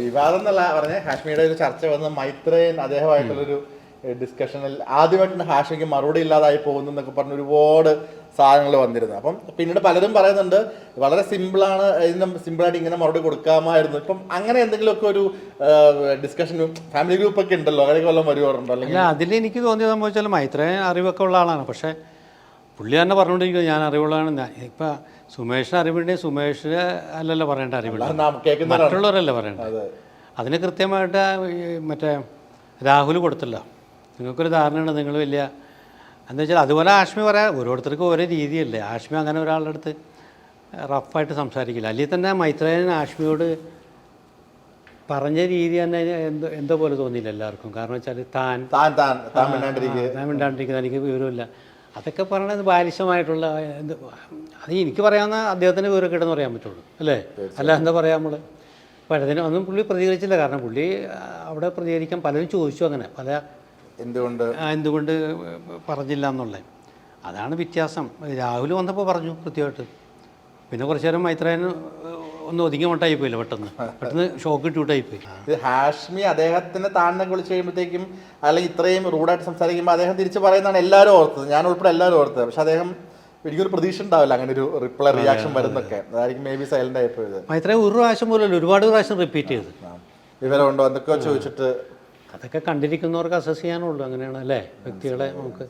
വിവാദം എന്നല്ല പറഞ്ഞ ഹാഷ്മിയുടെ ഒരു ചർച്ച വന്ന് മൈത്രേയൻ അദ്ദേഹമായിട്ടുള്ളൊരു ഡിസ്കഷനിൽ ആദ്യമായിട്ട് ഹാഷ്മിക്ക് മറുപടി ഇല്ലാതായി പോകുന്നു എന്നൊക്കെ പറഞ്ഞ ഒരുപാട് സാധനങ്ങൾ വന്നിരുന്നു അപ്പം പിന്നീട് പലരും പറയുന്നുണ്ട് വളരെ സിമ്പിളാണ് ഇതിന് സിമ്പിളായിട്ട് ഇങ്ങനെ മറുപടി കൊടുക്കാമായിരുന്നു. ഇപ്പം അങ്ങനെ എന്തെങ്കിലുമൊക്കെ ഒരു ഡിസ്കഷൻ ഫാമിലി ഗ്രൂപ്പ് ഒക്കെ ഉണ്ടല്ലോ അങ്ങനെയൊക്കെ വല്ലതും വരുവാറുണ്ടോ? അല്ലെങ്കിൽ അല്ല അതിൽ എനിക്ക് തോന്നിയതെന്ന് വെച്ചാൽ മൈത്രേയൻ അറിവൊക്കെ ഉള്ള ആളാണ്. പക്ഷേ പുള്ളി തന്നെ പറഞ്ഞുകൊണ്ടിരിക്കുന്നത് ഞാൻ അറിവുള്ളതാണ്. ഞാൻ- ഇപ്പം സുമേഷിന് അറിവുണ്ടെങ്കിൽ സുമേഷ് അല്ലല്ലോ പറയേണ്ട അറിവുള്ള മറ്റുള്ളവരല്ല പറയേണ്ടത്? അതെ. അതിന് കൃത്യമായിട്ട് മറ്റേ രാഹുൽ കൊടുത്തില്ല. നിങ്ങൾക്കൊരു ധാരണയുണ്ട് നിങ്ങൾ വലിയ എന്താ വെച്ചാൽ അതുപോലെ ആഷ്മി പറയാൻ ഓരോരുത്തർക്കും ഓരോ രീതിയല്ലേ. ആഷ്മി അങ്ങനെ ഒരാളുടെ അടുത്ത് റഫായിട്ട് സംസാരിക്കില്ല. അല്ലെങ്കിൽ തന്നെ മൈത്രേയൻ ആഷ്മിയോട് പറഞ്ഞ രീതി തന്നെ എന്തോ എന്തോ പോലെ തോന്നിയില്ല എല്ലാവർക്കും. കാരണം വെച്ചാൽ താൻ താൻ താൻ താൻ മിണ്ടാണ്ടിരിക്കുന്നത് എനിക്ക് വിവരമില്ല. അതൊക്കെ പറയണത് ബാലിശമായിട്ടുള്ള എന്ത് അത് എനിക്ക് പറയാവുന്ന അദ്ദേഹത്തിന്റെ കിട്ടുന്ന പറയാൻ പറ്റുള്ളൂ അല്ലേ? അല്ല എന്താ പറയാ നമ്മൾ അപ്പോൾ അതിന് ഒന്നും പുള്ളി പ്രതികരിച്ചില്ല. കാരണം പുള്ളി അവിടെ പ്രതികരിക്കാൻ പലരും ചോദിച്ചു അങ്ങനെ. പല എന്തുകൊണ്ട്? എന്തുകൊണ്ട് പറഞ്ഞില്ല എന്നുള്ളത് അതാണ് വ്യത്യാസം. രാഹുൽ വന്നപ്പോൾ പറഞ്ഞു കൃത്യമായിട്ട്. പിന്നെ കുറച്ചു നേരം മൈത്രേന് ഒന്ന് ഒതുങ്ങി മട്ടായി പോയില്ല പെട്ടെന്ന് പെട്ടെന്ന് ഷോക്ക് ഇട്ടുവിട്ടായി പോയി ഇത് ഹാഷ്മി അദ്ദേഹത്തിന് താഴ്ന്നൊക്കെ വിളിച്ച് കഴിയുമ്പോഴത്തേക്കും അല്ലെങ്കിൽ ഇത്രയും റൂഡായിട്ട് സംസാരിക്കുമ്പോൾ അദ്ദേഹം തിരിച്ച് പറയുന്നതാണ് എല്ലാവരും ഓർത്തത്. ഞാൻ ഉൾപ്പെടെ എല്ലാവരും ഓർത്തത്. പക്ഷെ അദ്ദേഹം എനിക്കൊരു പ്രതീക്ഷ ഉണ്ടാവില്ല അങ്ങനെ ഒരു റിപ്ലൈ റിയാക്ഷൻ വരുന്നൊക്കെ. അതായിരിക്കും മേ ബി സൈലന്റ് ആയിപ്പോയത് ഇത്രയും മൈത്രേ ഒരു പ്രാവശ്യം പോലും ഒരുപാട് പ്രാവശ്യം റിപ്പീറ്റ് ചെയ്ത്. വിവരമുണ്ടോ? എന്തൊക്കെയോ ചോദിച്ചിട്ട്. അതൊക്കെ കണ്ടിരിക്കുന്നവർക്ക് അസസ് ചെയ്യാനുള്ളൂ. അങ്ങനെയാണ് അല്ലേ? വ്യക്തികളെ നമുക്ക്.